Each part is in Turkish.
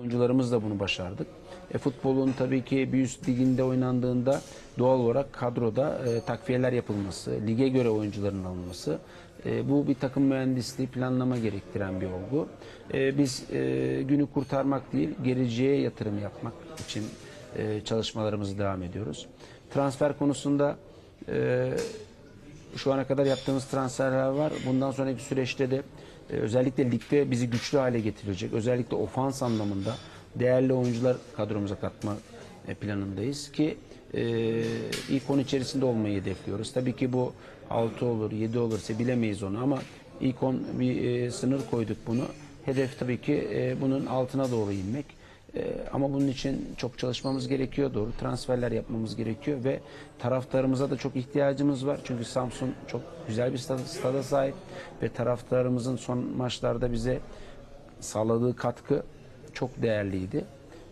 Oyuncularımız da bunu başardık. E, futbolun tabii ki bir üst liginde oynandığında doğal olarak kadroda e, takviyeler yapılması, lige göre oyuncuların alınması, e, bu bir takım mühendisliği planlama gerektiren bir olgu. E, biz e, günü kurtarmak değil, geleceğe yatırım yapmak için e, çalışmalarımızı devam ediyoruz. Transfer konusunda e, şu ana kadar yaptığımız transferler var. Bundan sonraki süreçte de e, özellikle ligde bizi güçlü hale getirecek. Özellikle ofans anlamında değerli oyuncular kadromuza katma e, planındayız ki e, ilk 10 içerisinde olmayı hedefliyoruz. Tabii ki bu 6 olur, 7 olursa bilemeyiz onu ama ilk 10 bir e, sınır koyduk bunu. Hedef tabii ki e, bunun altına doğru inmek. Ee, ama bunun için çok çalışmamız gerekiyor. Doğru transferler yapmamız gerekiyor ve taraftarımıza da çok ihtiyacımız var. Çünkü Samsun çok güzel bir stada, sahip ve taraftarımızın son maçlarda bize sağladığı katkı çok değerliydi.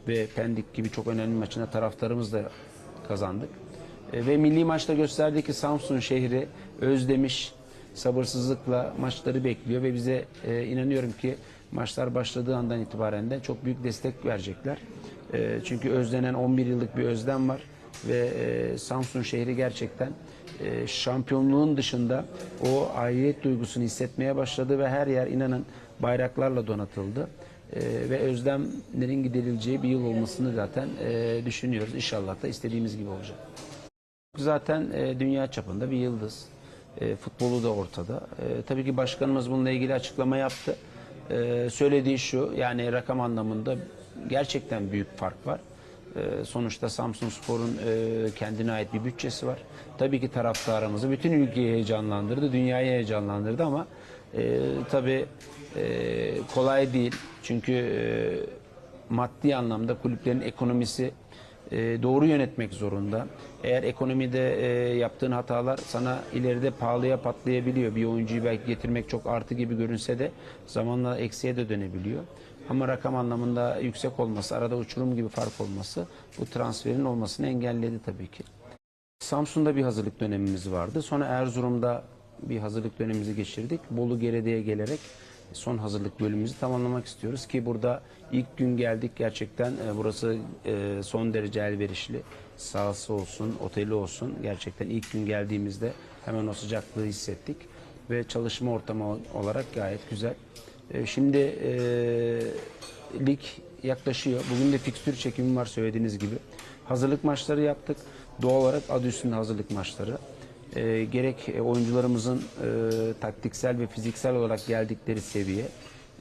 Ve Pendik gibi çok önemli maçına taraftarımız da kazandık. E, Ve milli maçta gösterdi ki Samsun şehri özlemiş, sabırsızlıkla maçları bekliyor ve bize e, inanıyorum ki maçlar başladığı andan itibaren de çok büyük destek verecekler. E, çünkü özlenen 11 yıllık bir özlem var ve e, Samsun şehri gerçekten e, şampiyonluğun dışında o aidiyet duygusunu hissetmeye başladı ve her yer inanın bayraklarla donatıldı. E, ve özlemlerin giderileceği bir yıl olmasını zaten e, düşünüyoruz. İnşallah da istediğimiz gibi olacak. Zaten e, dünya çapında bir yıldız. E, futbolu da ortada. E, tabii ki başkanımız bununla ilgili açıklama yaptı. E, söylediği şu, yani rakam anlamında gerçekten büyük fark var. E, sonuçta Samsun Spor'un e, kendine ait bir bütçesi var. Tabii ki taraftarımızı bütün ülkeyi heyecanlandırdı, dünyayı heyecanlandırdı ama e, tabii e, kolay değil. Çünkü e, maddi anlamda kulüplerin ekonomisi e, doğru yönetmek zorunda. Eğer ekonomide e, yaptığın hatalar sana ileride pahalıya patlayabiliyor. Bir oyuncuyu belki getirmek çok artı gibi görünse de zamanla eksiye de dönebiliyor. Ama rakam anlamında yüksek olması, arada uçurum gibi fark olması bu transferin olmasını engelledi tabii ki. Samsun'da bir hazırlık dönemimiz vardı. Sonra Erzurum'da bir hazırlık dönemimizi geçirdik. Bolu Gerede'ye gelerek son hazırlık bölümümüzü tamamlamak istiyoruz ki burada ilk gün geldik gerçekten e, burası e, son derece elverişli. Sahası olsun, oteli olsun gerçekten ilk gün geldiğimizde hemen o sıcaklığı hissettik ve çalışma ortamı olarak gayet güzel. E, Şimdi e, lig yaklaşıyor. Bugün de fikstür çekimim var söylediğiniz gibi. Hazırlık maçları yaptık. Doğal olarak adı üstünde hazırlık maçları. E, gerek oyuncularımızın e, taktiksel ve fiziksel olarak geldikleri seviye,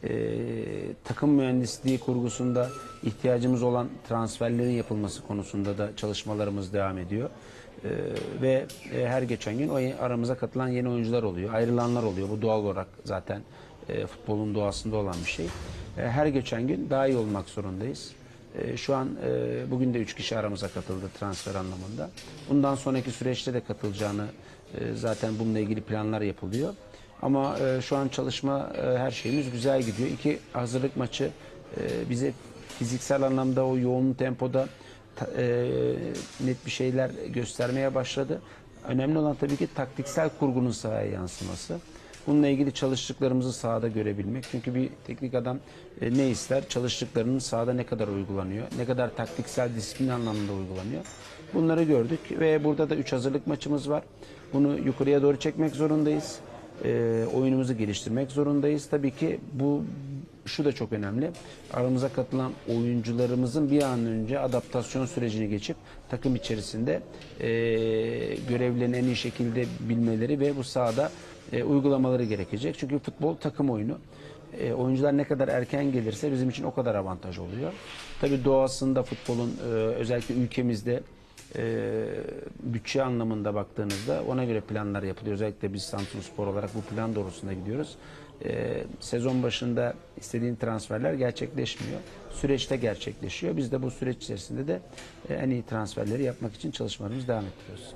e, takım mühendisliği kurgusunda ihtiyacımız olan transferlerin yapılması konusunda da çalışmalarımız devam ediyor. E, ve e, her geçen gün o aramıza katılan yeni oyuncular oluyor, ayrılanlar oluyor. Bu doğal olarak zaten e, futbolun doğasında olan bir şey. E, her geçen gün daha iyi olmak zorundayız. E, Şu an e, bugün de 3 kişi aramıza katıldı transfer anlamında. Bundan sonraki süreçte de katılacağını e, zaten bununla ilgili planlar yapılıyor. Ama e, şu an çalışma her şeyimiz güzel gidiyor. İki hazırlık maçı bize fiziksel anlamda o yoğun tempoda net bir şeyler göstermeye başladı. Önemli olan tabii ki taktiksel kurgunun sahaya yansıması. Bununla ilgili çalıştıklarımızı sahada görebilmek. Çünkü bir teknik adam e, ne ister? Çalıştıklarının sahada ne kadar uygulanıyor? Ne kadar taktiksel disiplin anlamında uygulanıyor? Bunları gördük ve burada da 3 hazırlık maçımız var. Bunu yukarıya doğru çekmek zorundayız. E, oyunumuzu geliştirmek zorundayız. Tabii ki bu şu da çok önemli. Aramıza katılan oyuncularımızın bir an önce adaptasyon sürecini geçip takım içerisinde e, görevlerini en iyi şekilde bilmeleri ve bu sahada e, uygulamaları gerekecek. Çünkü futbol takım oyunu. E, oyuncular ne kadar erken gelirse bizim için o kadar avantaj oluyor. Tabii doğasında futbolun e, özellikle ülkemizde e, bütçe anlamında baktığınızda ona göre planlar yapılıyor. Özellikle biz Samsun Spor olarak bu plan doğrusunda gidiyoruz. E, sezon başında istediğin transferler gerçekleşmiyor. Süreçte gerçekleşiyor. Biz de bu süreç içerisinde de e, en iyi transferleri yapmak için çalışmalarımızı devam ettiriyoruz.